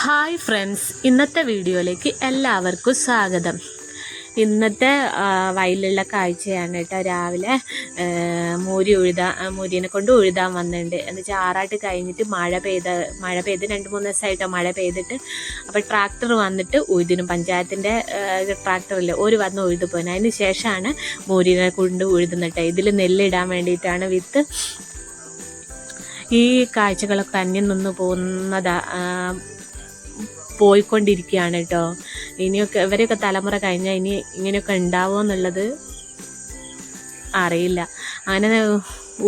Hi friends ഇന്നത്തെ വീഡിയോയിലേക്ക് എല്ലാവർക്കും സ്വാഗതം. ഇന്നത്തെ വയലുള്ള കാഴ്ചയാണ് കേട്ടോ. രാവിലെ മൂരി ഉഴുതാ മൂരിനെ കൊണ്ട് ഉഴുതാൻ വന്നിട്ടുണ്ട്. എന്ന് വെച്ചാൽ ആറാട്ട് കഴിഞ്ഞിട്ട് മഴ പെയ്ത മഴ പെയ്ത് രണ്ട് മൂന്ന് ദിവസമായിട്ടോ മഴ പെയ്തിട്ട്. അപ്പോൾ ട്രാക്ടർ വന്നിട്ട് ഉഴുതിനും പഞ്ചായത്തിന്റെ ട്രാക്ടറിൽ ഒരു വന്ന് ഉഴുതു പോയിന് അതിന് ശേഷമാണ് മൂരിനെ കൊണ്ട് ഉഴുതുന്നിട്ട് ഇതിൽ നെല്ലിടാൻ വേണ്ടിയിട്ടാണ് വിത്ത്. ഈ കാഴ്ചകളൊക്കെ അന്യം നിന്ന് പോകുന്നതാ പോയിക്കൊണ്ടിരിക്കുകയാണ് കേട്ടോ ഇനിയൊക്കെ ഇവരെയൊക്കെ തലമുറ കഴിഞ്ഞാൽ ഇനി ഇങ്ങനെയൊക്കെ ഉണ്ടാവുമോ എന്നുള്ളത് അറിയില്ല. അങ്ങനെ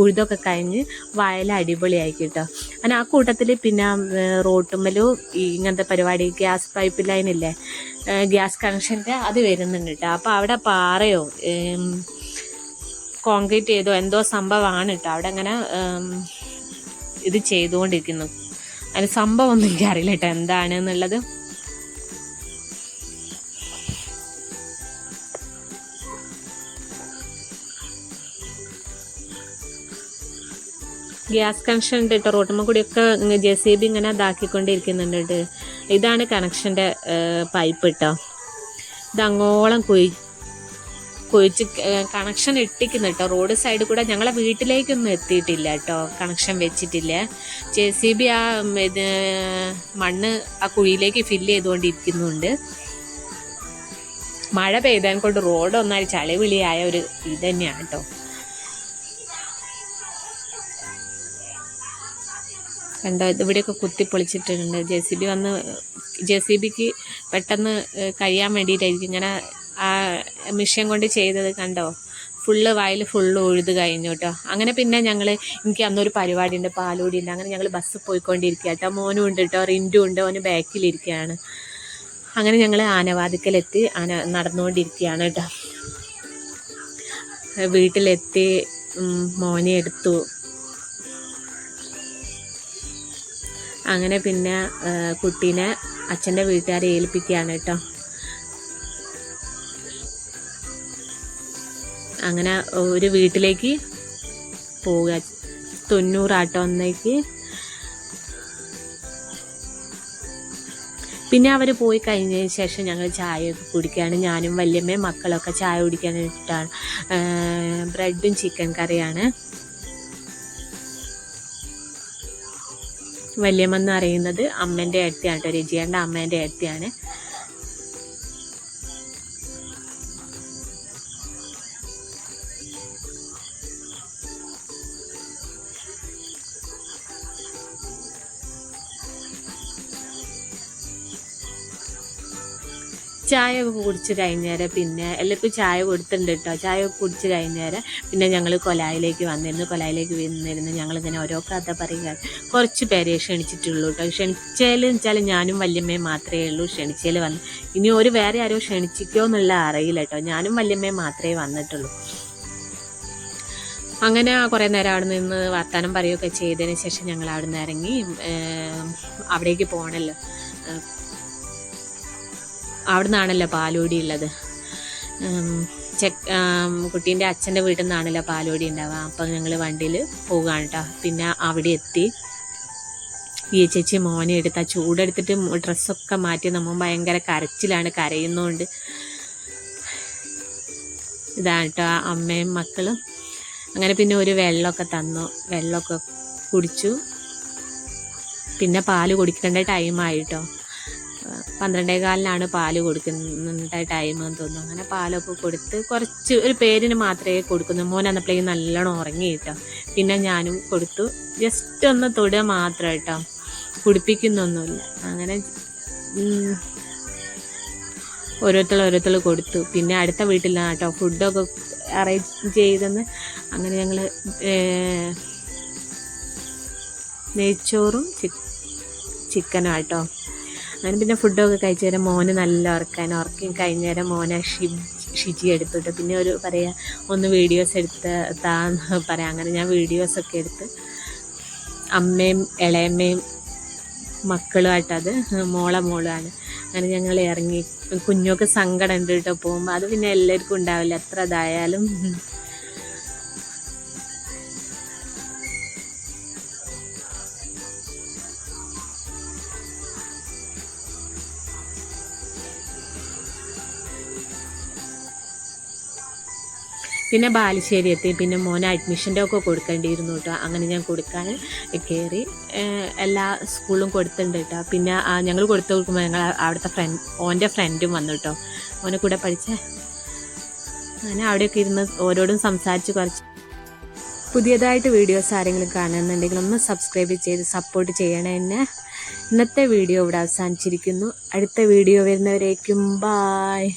ഉഴുതൊക്കെ കഴിഞ്ഞ് വയല അടിപൊളിയായി കേട്ടോ അങ്ങനെ ആ കൂട്ടത്തിൽ പിന്നെ റോട്ടുമ്മലും ഇങ്ങനത്തെ പരിപാടി ഗ്യാസ് പൈപ്പ് ലൈൻ ഗ്യാസ് കണക്ഷന്റെ അത് വരുന്നുണ്ട് കേട്ടോ അപ്പോൾ അവിടെ പാറയോ കോൺക്രീറ്റ് ചെയ്തോ എന്തോ സംഭവമാണ് കേട്ടോ അവിടെ അങ്ങനെ ഇത് ചെയ്തുകൊണ്ടിരിക്കുന്നു. അതിന് സംഭവം ഒന്നും എനിക്കറിയില്ല കേട്ടോ എന്താണ് എന്നുള്ളത്. ഗ്യാസ് കണക്ഷൻ ഉണ്ട് കേട്ടോ. റോട്ടുമ്മ കൂടിയൊക്കെ ജെ സി ബി ഇങ്ങനെ ഇതാക്കിക്കൊണ്ടിരിക്കുന്നുണ്ട് കേട്ടോ. ഇതാണ് കണക്ഷന്റെ പൈപ്പ് കേട്ടോ. ഇതങ്ങോളം കുഴി കുഴിച്ച് കണക്ഷൻ ഇട്ടിക്കുന്നു കേട്ടോ. റോഡ് സൈഡിൽ കൂടെ ഞങ്ങളെ വീട്ടിലേക്കൊന്നും എത്തിയിട്ടില്ല കേട്ടോ. കണക്ഷൻ വെച്ചിട്ടില്ല. ജെ സി ബി ആ ഇത് മണ്ണ് ആ കുഴിയിലേക്ക് ഫില്ല് ചെയ്തുകൊണ്ടിരിക്കുന്നുണ്ട്. മഴ പെയ്താൻ കൊണ്ട് റോഡ് ഒന്നായി ചളിവിളിയായ ഒരു ഇത് തന്നെയാണ് കേട്ടോ. കണ്ടോ ഇവിടെയൊക്കെ കുത്തി പൊളിച്ചിട്ടുണ്ട്. ജെ സി ബി വന്ന് ജെ സി ബിക്ക് പെട്ടെന്ന് കഴിയാൻ വേണ്ടിയിട്ടായിരിക്കും. ഇങ്ങനെ ആ മിഷ്യൻ കൊണ്ട് ചെയ്തത് കണ്ടോ? ഫുള്ള് വയൽ ഫുള്ള് ഉഴുത് കഴിഞ്ഞു കേട്ടോ അങ്ങനെ പിന്നെ ഞങ്ങൾ എനിക്ക് അന്നൊരു പരിപാടി ഉണ്ട് പാലോടി ഉണ്ട് അങ്ങനെ ഞങ്ങൾ ബസ്സിൽ പോയിക്കൊണ്ടിരിക്കുക കേട്ടോ മോനും ഉണ്ട് കേട്ടോ റിന്റും ഉണ്ട് ഓന് ബാക്കിലിരിക്കുകയാണ്. അങ്ങനെ ഞങ്ങൾ ആനവാതിക്കലെത്തി ആന നടന്നുകൊണ്ടിരിക്കുകയാണ് കേട്ടോ വീട്ടിലെത്തി മോനെ എടുത്തു. അങ്ങനെ പിന്നെ കുട്ടീനെ അച്ഛന്റെ വീട്ടുകാരെ ഏൽപ്പിക്കുകയാണ് കേട്ടോ അങ്ങനെ ഒരു വീട്ടിലേക്ക് പോവുക. തൊണ്ണൂറാട്ടോ ഒന്നേക്ക് പിന്നെ അവർ പോയി കഴിഞ്ഞതിന് ശേഷം ഞങ്ങൾ ചായയൊക്കെ കുടിക്കുകയാണ് ഞാനും വല്യമ്മയും മക്കളൊക്കെ ചായ കുടിക്കാൻ കുടിക്കാനായിട്ടാണ് ബ്രെഡും ചിക്കൻ കറിയാണ്. വല്യമ്മ എന്ന് പറയുന്നത് അമ്മേന്റെ ഏട്ടത്തിയാണ് കേട്ടോ. രജിയേണ്ട അമ്മേന്റെ ഏട്ടത്തിയാണ്. ചായ ഒക്കെ കുടിച്ച് പിന്നെ എല്ലാവർക്കും ചായ കൊടുത്തിട്ടുണ്ട് കേട്ടോ ചായ ഒക്കെ കുടിച്ച് പിന്നെ ഞങ്ങൾ കൊലായിലേക്ക് വന്നിരുന്നു. കൊലായിലേക്ക് വന്നിരുന്നു ഞങ്ങളിങ്ങനെ ഓരോ കഥ പറയുക. കുറച്ച് പേരെ ക്ഷണിച്ചിട്ടുള്ളൂ കേട്ടോ ക്ഷണിച്ചേൽ വെച്ചാൽ ഞാനും വല്യമ്മയും മാത്രമേ ഉള്ളൂ. ക്ഷണിച്ചാൽ വന്ന് ഇനി ഒരു വേറെ ആരോ ക്ഷണിച്ചിക്കോ എന്നുള്ള അറിയില്ല കേട്ടോ ഞാനും വല്യമ്മയും മാത്രമേ വന്നിട്ടുള്ളൂ. അങ്ങനെ കുറേ നേരം അവിടെ നിന്ന് വർത്തമാനം പറയുകയൊക്കെ ചെയ്തതിന് ശേഷം ഞങ്ങൾ അവിടെ നിന്ന് ഇറങ്ങി അവിടേക്ക് പോകണമല്ലോ അവിടെ നിന്നാണല്ലോ പാലോടി ഉള്ളത്. ചെക്ക് കുട്ടീന്റെ അച്ഛന്റെ വീട്ടിൽ നിന്നാണല്ലോ പാലോടി ഉണ്ടാവുക. അപ്പം ഞങ്ങൾ വണ്ടിയിൽ പോവുകയാണ് കേട്ടോ പിന്നെ അവിടെ എത്തി. ഈ ചേച്ചി മോനെ എടുത്ത് ആ ചൂടെടുത്തിട്ട് ഡ്രസ്സൊക്കെ മാറ്റി നമ്മൾ ഭയങ്കര കരച്ചിലാണ് കരയുന്നതുകൊണ്ട് ഇതാണ് കേട്ടോ അമ്മയും മക്കളും. അങ്ങനെ പിന്നെ ഒരു വെള്ളമൊക്കെ തന്നു. വെള്ളമൊക്കെ കുടിച്ചു. പിന്നെ പാൽ കുടിക്കേണ്ട ടൈമായിട്ടോ പന്ത്രണ്ടേ കാലിനാണ് പാൽ കൊടുക്കുന്ന ടൈം എന്ന് തോന്നുന്നു. അങ്ങനെ പാലൊക്കെ കൊടുത്ത് കുറച്ച് ഒരു പേരിന് മാത്രമേ കൊടുക്കുന്നു മോൻ അന്നപ്പോഴേക്കും നല്ലോണം ഉറങ്ങി കേട്ടോ പിന്നെ ഞാനും കൊടുത്തു. ജസ്റ്റ് ഒന്ന് തൊടുക മാത്രം കേട്ടോ. കുടിപ്പിക്കുന്നൊന്നുമില്ല. അങ്ങനെ ഓരോരുത്തർ ഓരോരുത്തർ കൊടുത്തു. പിന്നെ അടുത്ത വീട്ടിലാണ് കേട്ടോ ഫുഡൊക്കെ അറേഞ്ച് ചെയ്തെന്ന്. അങ്ങനെ ഞങ്ങൾ നെയ്ച്ചോറും ചിക്ക് ചിക്കനും ആട്ടോ. അങ്ങനെ പിന്നെ ഫുഡൊക്കെ കഴിച്ചു നേരം മോന് നല്ല ഉറക്കാൻ ഉറക്കി കഴിഞ്ഞേരം മോനെ ഷി ഷിജി എടുത്തിട്ട് പിന്നെ ഒരു പറയാ ഒന്ന് വീഡിയോസ് എടുത്ത് താന്ന് പറയാം. അങ്ങനെ ഞാൻ വീഡിയോസൊക്കെ എടുത്ത് അമ്മയും ഇളയമ്മയും മക്കളുമായിട്ടത് മോളെ മോളാണ് അങ്ങനെ ഞങ്ങൾ ഇറങ്ങി. കുഞ്ഞൊക്കെ സങ്കടം ഉണ്ട് കേട്ടോ പോകുമ്പോൾ അത് പിന്നെ എല്ലാവർക്കും ഉണ്ടാവില്ല. എത്ര ഇതായാലും. പിന്നെ ബാലുശ്ശേരി എത്തി. പിന്നെ മോനെ അഡ്മിഷന്റെ ഒക്കെ കൊടുക്കേണ്ടിയിരുന്നു കേട്ടോ അങ്ങനെ ഞാൻ കൊടുക്കാൻ കയറി എല്ലാ സ്കൂളും കൊടുത്തിട്ടുണ്ട് കേട്ടോ പിന്നെ ഞങ്ങൾ കൊടുത്തു കൊടുക്കുമ്പോൾ ഞങ്ങൾ അവിടുത്തെ ഫ്രണ്ട് ഓന്റെ ഫ്രണ്ടും വന്നു കേട്ടോ ഓനെ കൂടെ പഠിച്ച. അങ്ങനെ അവിടെയൊക്കെ ഇരുന്ന് ഓരോടും സംസാരിച്ച് കുറച്ച് പുതിയതായിട്ട് വീഡിയോസ് ആരെങ്കിലും കാണുന്നുണ്ടെങ്കിൽ ഒന്ന് സബ്സ്ക്രൈബ് ചെയ്ത് സപ്പോർട്ട് ചെയ്യണേ ഇന്നത്തെ വീഡിയോ ഇവിടെ അവസാനിച്ചിരിക്കുന്നു. അടുത്ത വീഡിയോ വരുന്നവരേക്കും ബായ്